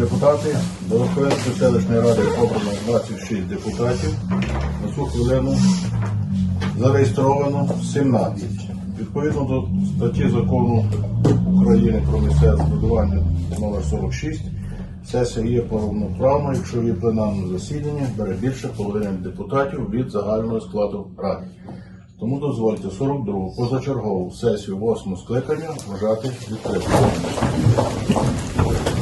депутати, до Верховенської селищної ради обрано 26 депутатів. На цю хвилину зареєстровано 17. Відповідно до статті закону України про місцеве самоврядування номер 46, сесія є повноправною, якщо є пленарне засідання, бере більше половини депутатів від загального складу ради. Тому дозвольте 42-гу позачергову сесію 8 скликання вважати відкритою.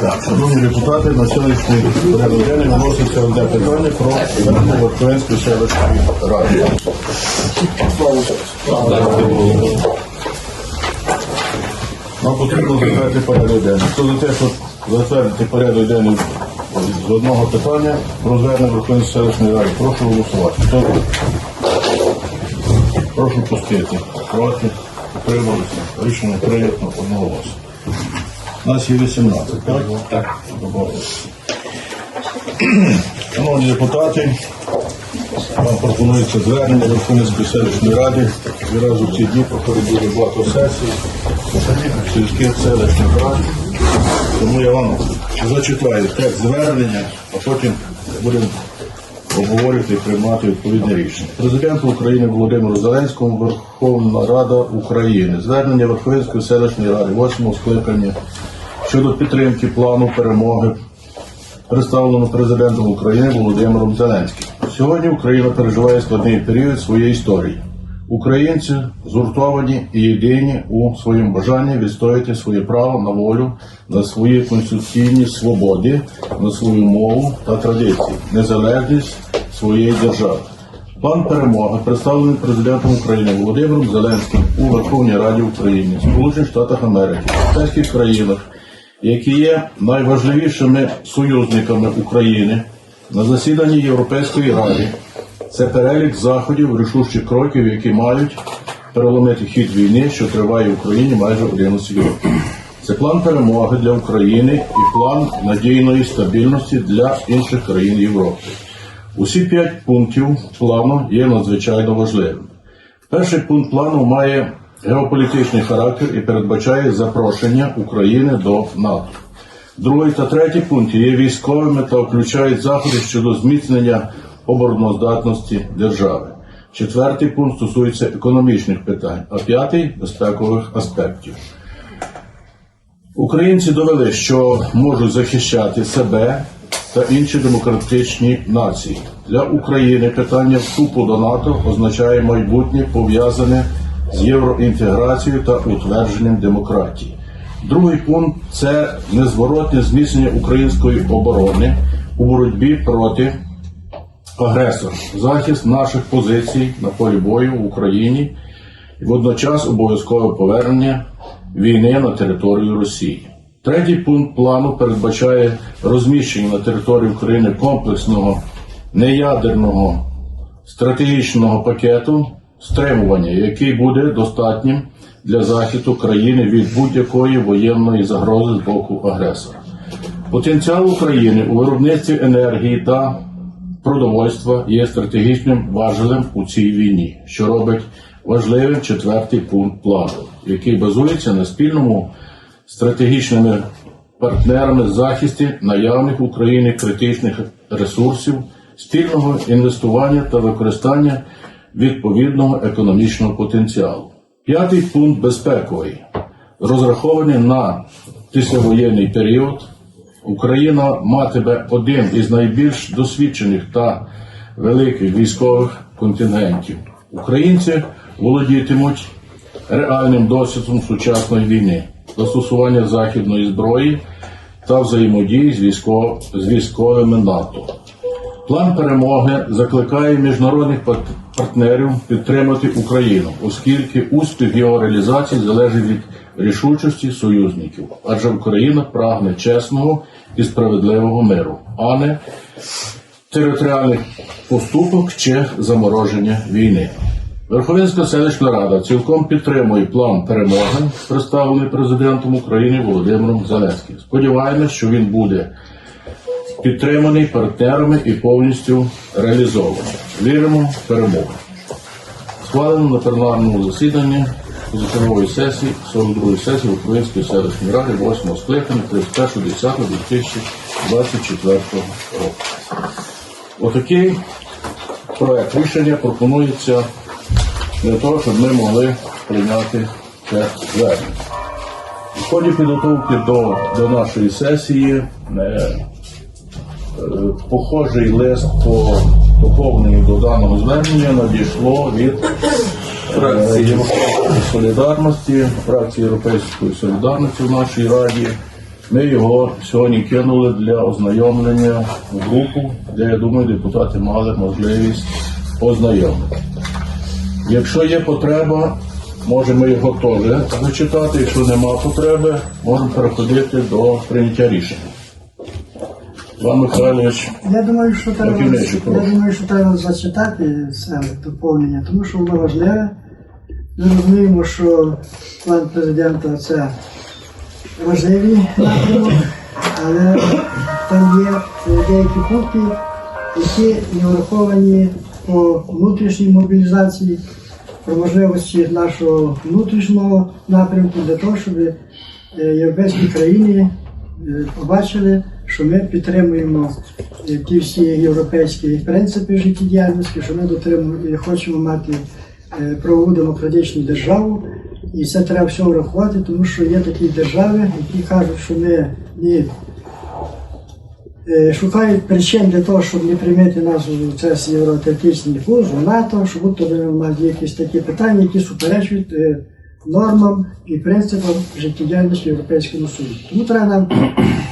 Так, шановні депутати, на сьогоднішній порядок денний виноситься одне питання про звернення Верховенської селищної ради. Нам потрібно затвердити порядок денний. Хто за те, щоб затвердити порядок денний з одного питання про звернення Верховенської селищної ради, прошу голосувати. Прошу пустити. Проти. Утрималися. Рішення прийнято одноголосно. У нас є 18, так? Так. Шановні депутати, вам пропонується звернення Верховницької селищної ради. Відразу в ці дні проходить дуже багато сесій, сільських селищних рад. Тому я вам зачитаю текст звернення, а потім будемо обговорювати і приймати відповідне рішення. Президенту України Володимиру Зеленському Верховна Рада України. Звернення Верховинської селищної ради 8 скликання щодо підтримки плану перемоги, представлено президентом України Володимиром Зеленським. Сьогодні Україна переживає складний період своєї історії. Українці згуртовані і єдині у своєму бажанні відстояти своє право на волю, на свої конституційні свободи, на свою мову та традиції, незалежність своєї держави. План перемоги представлений президентом України Володимиром Зеленським у Верховній Раді України, Сполучених Штатах Америки, європейських країнах, які є найважливішими союзниками України на засіданні Європейської ради. Це перелік заходів, рішучих кроків, які мають переломити хід війни, що триває в Україні майже 11 років. Це план перемоги для України і план надійної стабільності для інших країн Європи. Усі п'ять пунктів плану є надзвичайно важливими. Перший пункт плану має геополітичний характер і передбачає запрошення України до НАТО. Другий та третій пункти є військовими та включають заходи щодо зміцнення обороноздатності держави. Четвертий пункт стосується економічних питань, а п'ятий безпекових аспектів. Українці довели, що можуть захищати себе та інші демократичні нації. Для України питання вступу до НАТО означає майбутнє пов'язане з євроінтеграцією та утвердженням демократії. Другий пункт це незворотне зміцнення української оборони у боротьбі проти агресора, захист наших позицій на полі бою в Україні і водночас обов'язкове повернення війни на територію Росії. Третій пункт плану передбачає розміщення на території України комплексного неядерного стратегічного пакету стримування, який буде достатнім для захисту країни від будь-якої воєнної загрози з боку агресора. Потенціал України у виробництві енергії та продовольства є стратегічним важелем у цій війні, що робить важливим четвертий пункт плану, який базується на спільному стратегічними партнерами захисті наявних в Україні критичних ресурсів, спільного інвестування та використання відповідного економічного потенціалу. П'ятий пункт безпековий, розрахований на післявоєнний період. Україна матиме один із найбільш досвідчених та великих військових контингентів. Українці володітимуть реальним досвідом сучасної війни, застосування західної зброї та взаємодії з, військо- з військовими НАТО. План перемоги закликає міжнародних партнерів підтримати Україну, оскільки успіх його реалізації залежить від рішучості союзників, адже Україна прагне чесного і справедливого миру, а не територіальних поступок чи замороження війни. Верховинська селищна рада цілком підтримує план перемоги, представлений президентом України Володимиром Зеленським. Сподіваємось, що він буде підтриманий партнерами і повністю реалізований. Віримо в перемогу. Схвалено на пленарному засіданні позачергової сесії 42-ї сесії Української селищної ради 8 скликання 31.10.2024 року. Отакий проект рішення пропонується для того, щоб ми могли прийняти це звернення. В ході підготовки до, до нашої сесії е, похожий лист по доповненню до даного звернення надійшло від фракції Європейської солідарності, фракції Європейської солідарності в нашій раді. Ми його сьогодні кинули для ознайомлення в групу, де я думаю, депутати мали можливість ознайомити. Якщо є потреба, можемо його теж зачитати. Якщо нема потреби, можемо переходити до прийняття рішення. Іван Михайлович, Я думаю, що треба, я думаю, що треба зачитати це доповнення, тому що воно важливе. Розуміємо, що план президента це важливий напрямок, але там є деякі пункти, які не враховані по внутрішній мобілізації, про можливості нашого внутрішнього напрямку для того, щоб е, європейські країни е, побачили, що ми підтримуємо е, ті всі європейські принципи життєдіяльності, що ми дотримуємо і хочемо мати правову демократичну державу. І це треба все врахувати, тому що є такі держави, які кажуть, що ми не е, шукають причин для того, щоб не приймати нас у цей євроатлантичний курс, у НАТО, що будь-то ми мають якісь такі питання, які суперечують е, нормам і принципам життєдіяльності Європейського Союзу. Тому треба нам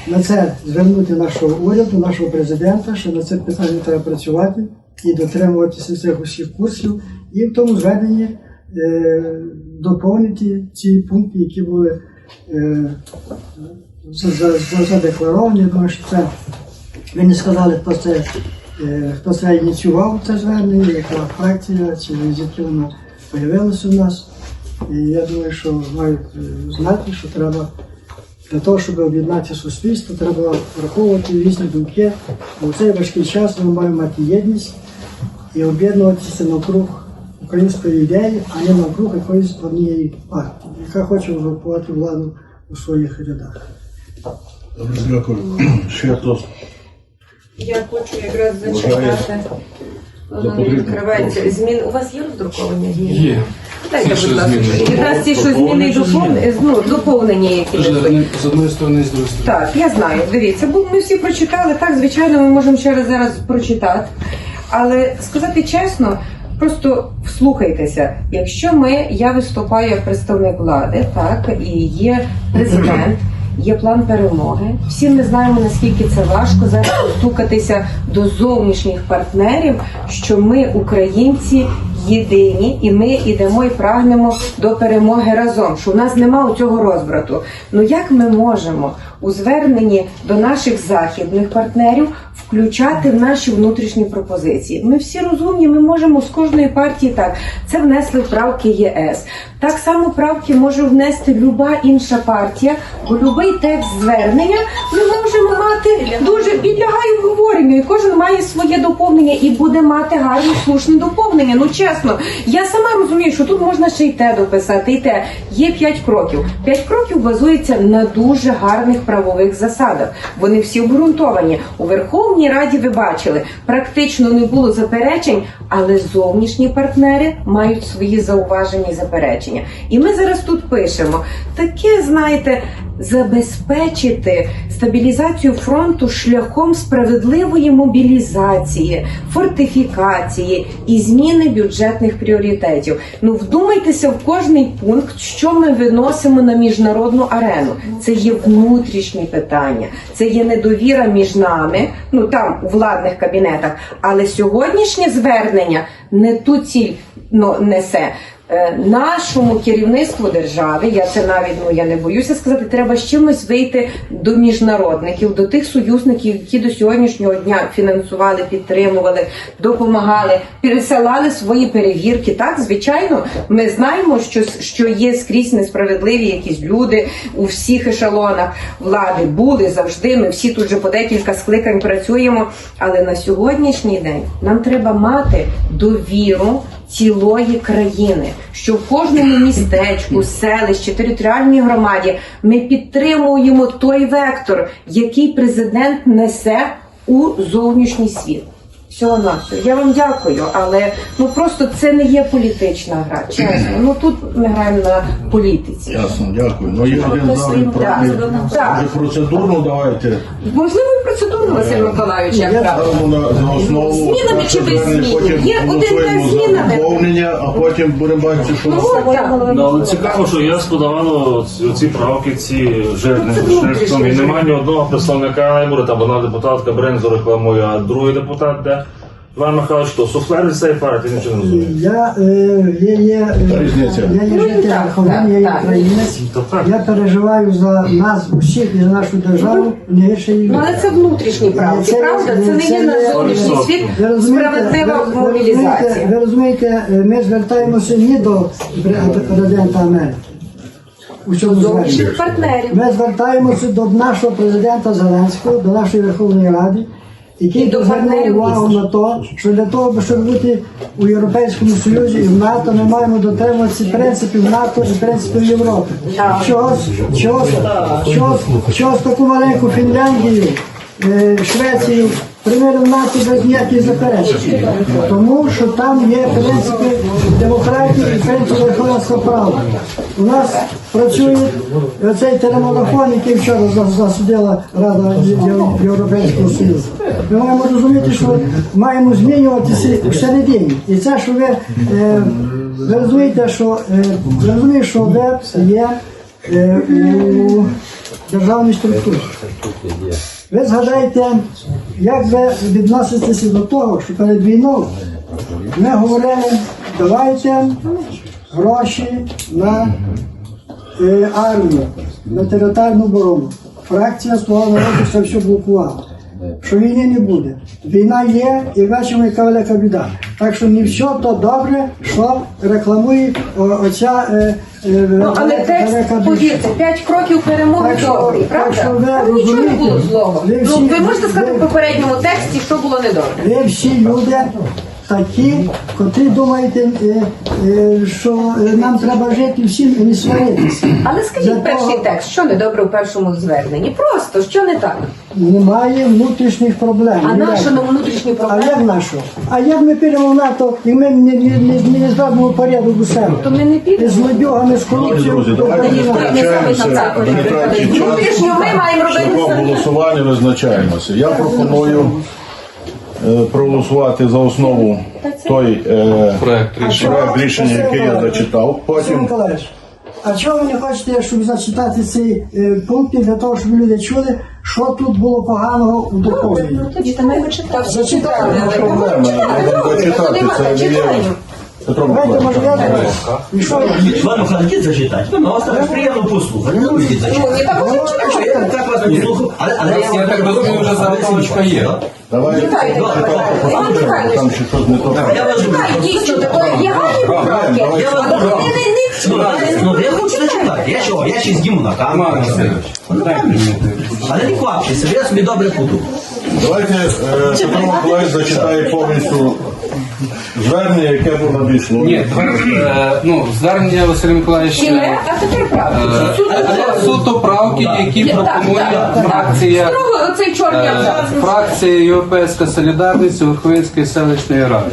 на це звернути нашого уряду, нашого президента, що на це питання треба працювати і дотримуватися цих усіх курсів, і в тому зведенні е, доповнити ці пункти, які були е, за- за- за- задекларовані. Думаю, що це ви не сказали, хто це, е, хто це ініціював це звернення, яка фракція, чи звідки воно з'явилося у нас. І я думаю, що мають е, знати, що треба для того, щоб об'єднати суспільство, треба враховувати різні думки. У цей важкий час ми маємо мати єдність і об'єднуватися навкруг української ідеї, а не навкруг якоїсь однієї партії, яка хоче узурпувати владу у своїх рядах. Дякую. Ще хтось. Я хочу якраз зачитати. Воно не відкривається. Змін у вас є роздруковані зміни? Є. Дайте, будь ласка. Якраз ті, що зміни і ну, доповнення, які Вже з одної сторони, з другої сторони. Так, я знаю. Дивіться, бо ми всі прочитали. Так, звичайно, ми можемо ще раз зараз прочитати. Але сказати чесно, просто вслухайтеся. Якщо ми, я виступаю як представник влади, так і є президент. Є план перемоги. Всі ми знаємо, наскільки це важко зараз достукатися до зовнішніх партнерів, що ми, українці, єдині, і ми йдемо і прагнемо до перемоги разом. Що в нас немає цього розбрату. Ну як ми можемо у зверненні до наших західних партнерів включати в наші внутрішні пропозиції? Ми всі розумні, ми можемо з кожної партії так. Це внесли правки ЄС. Так само правки може внести люба інша партія, бо будь-який текст звернення ми можемо мати дуже підлягає обговоренню, і кожен має своє доповнення і буде мати гарні слушні доповнення. Ну чесно, я сама розумію, що тут можна ще й те дописати, і те є п'ять кроків. П'ять кроків базується на дуже гарних правових засадах. Вони всі обґрунтовані у Верховній Раді. Ви бачили, практично не було заперечень, але зовнішні партнери мають свої зауваження і заперечення. І ми зараз тут пишемо таке, знаєте, забезпечити стабілізацію фронту шляхом справедливої мобілізації, фортифікації і зміни бюджетних пріоритетів. Ну вдумайтеся в кожний пункт, що ми виносимо на міжнародну арену. Це є внутрішні питання, це є недовіра між нами, ну там у владних кабінетах. Але сьогоднішнє звернення не ту ціль ну, несе. Е, Нашому керівництву держави, я це навіть ну я не боюся сказати, треба з чимось вийти до міжнародників, до тих союзників, які до сьогоднішнього дня фінансували, підтримували, допомагали, пересилали свої перевірки. Так, звичайно, ми знаємо, що, що є скрізь несправедливі якісь люди у всіх ешелонах влади були завжди. Ми всі тут же по декілька скликань працюємо. Але на сьогоднішній день нам треба мати довіру цілої країни, що в кожному містечку, селищі, територіальній громаді ми підтримуємо той вектор, який президент несе у зовнішній світ. Всього навсього. Я вам дякую, але ну просто це не є політична гра. Чесно, ну тут ми граємо на політиці. Ясно, дякую. Ну, є один завжди так. Так. Давайте. Можливо, і процедурно, Василь Миколайович, як правило. Ставимо на, за основу. Змінами чи без змін? Потім Є один голосуємо без за доповнення, а потім будемо бачити, що... Ну, от так. Ну, але цікаво, що я подавало ці правки, ці жирним Це шрифтом, і немає ні одного представника, буде там одна депутатка Брензо рекламує, а другий депутат де. Іван Михайлович, що суфлер від цієї партії нічого не розуміє. Я е, є, є, е, Різниця. я є Ну, житель Верховної, я є українець. То так. Я переживаю за нас усіх і за нашу державу не гірше її. Ну, але це внутрішні правки, Це- правда? Це не це є на є- зовнішній світ Ви розумієте, справедлива ви- ви розумієте, мобілізація. ви розумієте, е, ми звертаємося не до президента Америки. У цьому зверненні. Зовнішніх партнерів. Ми звертаємося до нашого президента Зеленського, до нашої Верховної Ради, який до звернув увагу на те, що для того, щоб бути у Європейському Союзі і в НАТО, ми маємо дотримуватися принципів НАТО і принципів Європи. Чогось, чогось, чогось, чогось таку маленьку Фінляндію, е, Швецію в НАТО без ніяких заперечень. Тому що там є принципи демократії і принципи верховенства права. У нас працює цей телемарафон, який вчора за- засудила Рада Європейського Союзу. Ми маємо розуміти, що маємо змінюватися всередині. І це, що ви, е, ви розумієте, що е, ви розумієте, що ВЕП є е, у державній структурі. Ви згадайте, як ви відноситеся до того, що перед війною ми говорили, давайте гроші на е, армію, на територіальну оборону. Фракція свого народу це все блокувала. Що війни не буде. Війна є і бачимо, яка велика біда. Так що не все то добре, що рекламує оця е, е, Ну, але текст, повірте, п'ять кроків перемоги добрий, так що правда? ви Там нічого не було злого. ви Ну, ви можете сказати в попередньому тексті, що було недобре. Ви всі люди такі, котрі думають, е, е, що е, нам треба жити всім і не сваритися. Але скажіть перший того- текст, що не добре у першому зверненні? Просто що не так? Немає внутрішніх проблем. А нащо нам внутрішні А як проблеми? нащо? А як ми підемо в НАТО і ми не, не, не, не зробимо порядок у себе? То ми не підемо. З лобюгами, з корупцією. на. Внутрішньо ми маємо робити голосування визначаємося. Я пропоную е, проголосувати за основу той е, Проект рішення. проект рішення, який я зачитав. Потім Миколаївич, а чого ви не хочете, щоб зачитати цей е, пункт для того, щоб люди чули, що тут було поганого у доповненні? Зачитаємо. його. Зачитали. не проблема, можемо зачитати. Це не є Петро може, я Миколаївич. І що? Ладно, хотите зачитать? Ну, вас так приємно послухати. Ну, зачитати. не так уже. Я так вас послухав, але, але Я так розумію, вже заготовочка є. Давай Читайте, читати Іван суті, Михайлович. там ще щось не то. Я вас. Так, дійсно, то є гарні поправки. давай. Я вас Але вони не- Ну, не ці. ну, я хочу зачитати. Я що? Я ще зніму на камеру. Васильович, дай мені. Але не квапчеся, я собі добре буду. Давайте е, Петро Миколаївич зачитає повністю звернення, яке було надійшло. Ні, е, ну, звернення Василь Миколаївич. Ціле, а тепер правда. Суто Е, Суто правки, які Так, пропонує так, так. фракція. Строго оцей чорний Е, абзац. Фракція Європейська Солідарність Верховинської селищної ради.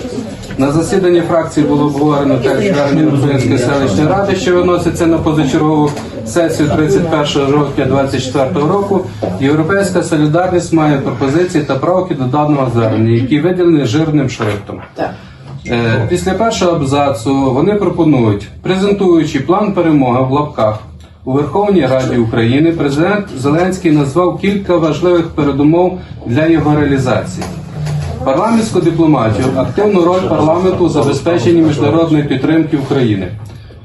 На засіданні фракції було обговорено текст звернення Верховинської селищної ради, що виноситься на позачергову сесію 31 жовтня 2024 року. Європейська солідарність має пропозиції та правки до даного звернення, які виділені жирним шрифтом. Е, Після першого абзацу вони пропонують, презентуючи план перемоги в лапках у Верховній Раді України, президент Зеленський назвав кілька важливих передумов для його реалізації. Парламентську дипломатію, активну роль парламенту у забезпеченні міжнародної підтримки України,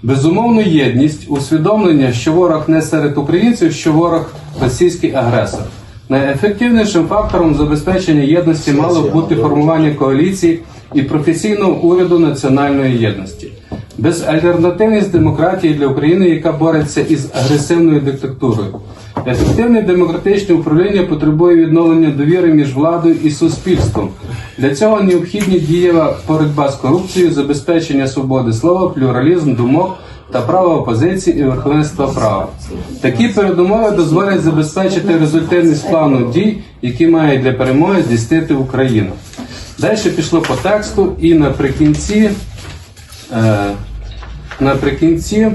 безумовну єдність, усвідомлення, що ворог не серед українців, що ворог російський агресор. Найефективнішим фактором забезпечення єдності мало б бути формування коаліції і професійного уряду національної єдності. Безальтернативність демократії для України, яка бореться із агресивною диктатурою. Ефективне демократичне управління потребує відновлення довіри між владою і суспільством. Для цього необхідні дієва боротьба з корупцією, забезпечення свободи слова, плюралізм думок та права опозиції і верховенства права. Такі передумови дозволять забезпечити результативність плану дій, які має для перемоги здійснити Україну. Далі пішло по тексту, і наприкінці, е, наприкінці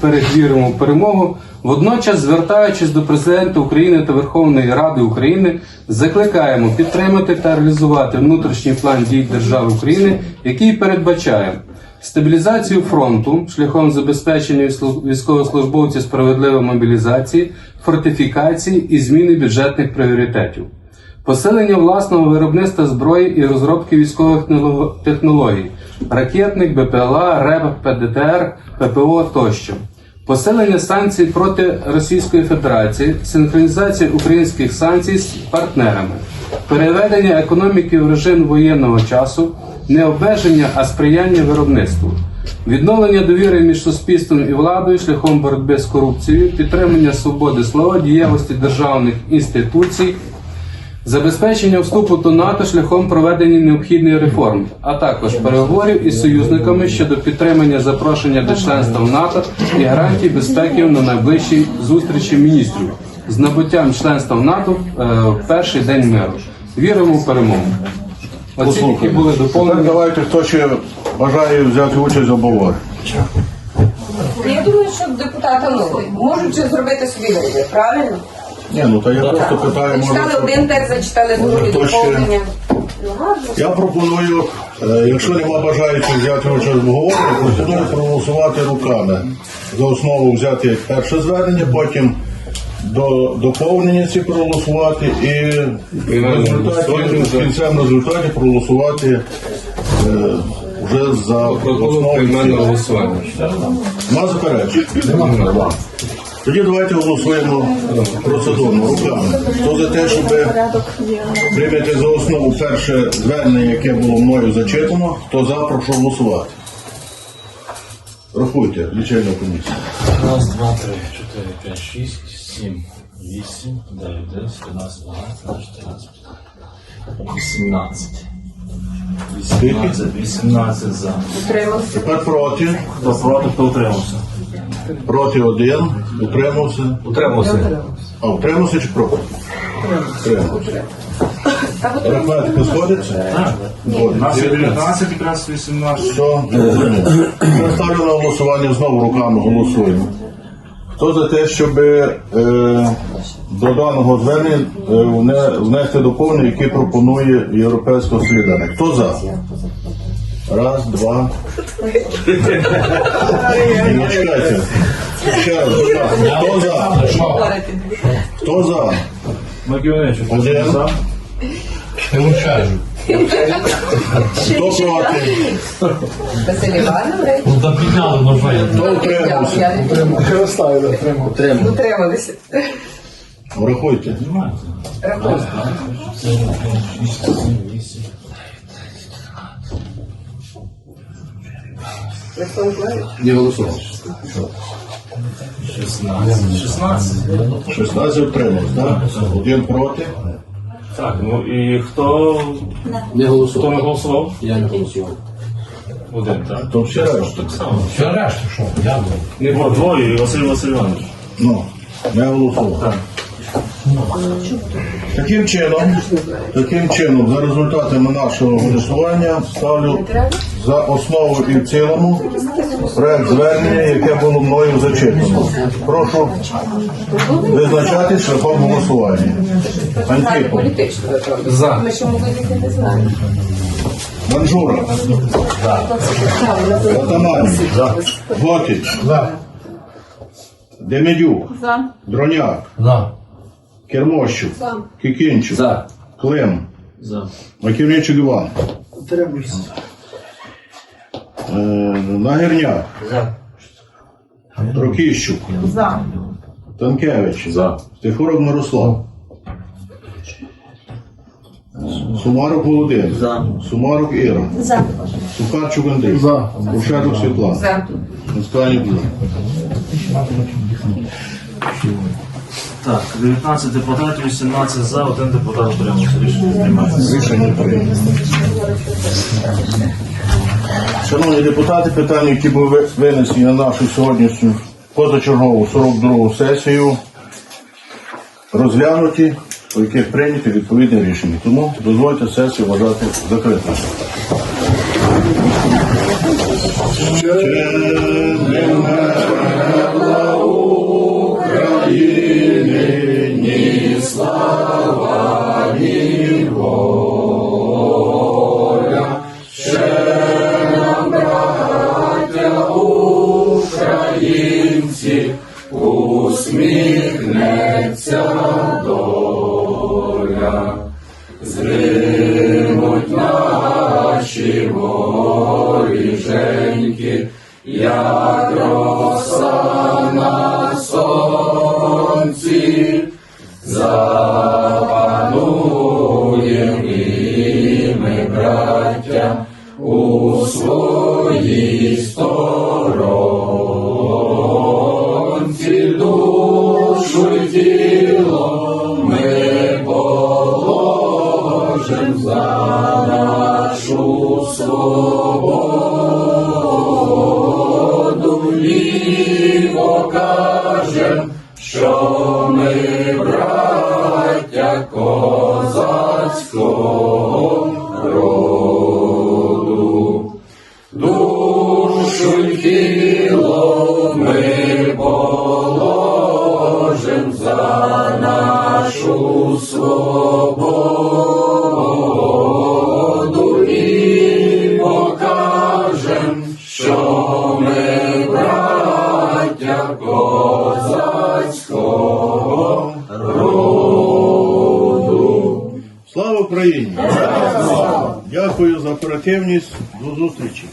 перевіримо перемогу. Водночас, звертаючись до президента України та Верховної Ради України, закликаємо підтримати та реалізувати внутрішній план дій держави України, який передбачає стабілізацію фронту шляхом забезпечення військовослужбовців справедливої мобілізації, фортифікації і зміни бюджетних пріоритетів. Посилення власного виробництва зброї і розробки військових технологій, ракетних, БПЛА, РЕБ, ПДТР, ППО тощо. Посилення санкцій проти Російської Федерації, синхронізація українських санкцій з партнерами, переведення економіки в режим воєнного часу, не обмеження, а сприяння виробництву, відновлення довіри між суспільством і владою шляхом боротьби з корупцією, підтримання свободи слова, діяльності державних інституцій, Забезпечення вступу до НАТО шляхом проведення необхідних реформ, а також переговорів із союзниками щодо підтримання запрошення до членства в НАТО і гарантій безпеки на найближчій зустрічі міністрів з набуттям членства в НАТО е, в перший день миру. Віримо в перемогу. Оці які були Тепер доповнені. давайте, хто ще бажає взяти участь в обговорі. Я думаю, що депутати можуть зробити собі вибір, правильно? Ні, ну та я просто питаю, може. Зачитали один текст, зачитали другий хто ще? доповнення. Ну, гарно. Я пропоную, е, якщо нема бажаючих взяти участь в обговоренні, пропоную проголосувати руками. За основу взяти перше звернення, потім до доповнення ці проголосувати і в результаті, в кінцевому результаті проголосувати е, вже за Протокол основу. прийменного голосування. Нема заперечень? Нема. Тоді давайте голосуємо процедурно руками. Хто за те, щоб прийняти за основу перше звернення, яке було мною зачитано, хто за, прошу голосувати. Рахуйте, лічильна комісія. Раз, два, три, чотири, п'ять, шість, сім, вісім, дев'ять, десять, одинадцять, дванадцять, чотирнадцять, вісімнадцять. Скільки? 18, 18 за. Тепер проти. Хто проти, хто утримався? Проти один. Утримався. Утримався. А, утримався чи проти? Утримався. Арифметика сходиться? Так. У нас є 19, якраз 18. Все, зрозуміло. Я ставлю на голосування, знову руками голосуємо. Хто за те, щоб е, до даного звернення е, внести доповнення, які пропонує Європейська солідарність? Хто за? Раз, два. Ні, чекайте. Ще раз, будь ласка. Хто за? Хто за? Макіонечик, Один. за. Хто проти? Василь Іванович. Хто утримався? Утрималися. Врахуйте. Рахуй. Миколаївич. Не голосував. 16. 16. 16 утримався, так? Один проти. Так, ну і хто, Не хто голосував. не голосував? Я не голосував. Один, так. То все решта. Так само. Все решта, що? Я Не було двоє, і Василь Василь Іванович. Ну, не голосував. Так. Таким чином, таким чином, за результатами нашого голосування ставлю за основу і в цілому проект звернення, яке було мною зачитано. Прошу визначати шляхом голосування. Виправдати. За. Манжура, Атаман, Готич, Демедюк, Дроняк, За. Кермощук, Кикінчук, За. Клим, За. Маківничук Іван, Утримуйся. е, Нагірняк, Трокіщук, Танкевич, Стефурок Мирослав, Сумарок Володимир, Сумарок Іра, Сухарчук Андрій, Кушеток Світлана, За. Москальник Юрій. Так, 19 депутатів, 18 за, один депутат утримався. Рішення приймається. Рішення прийнято. Шановні депутати, питання, які були винесені на нашу сьогоднішню позачергову 42 сесію, розглянуті, по яких прийняті відповідне рішення. Тому дозвольте сесію вважати закритою. Слава Оперативність. До зустрічі.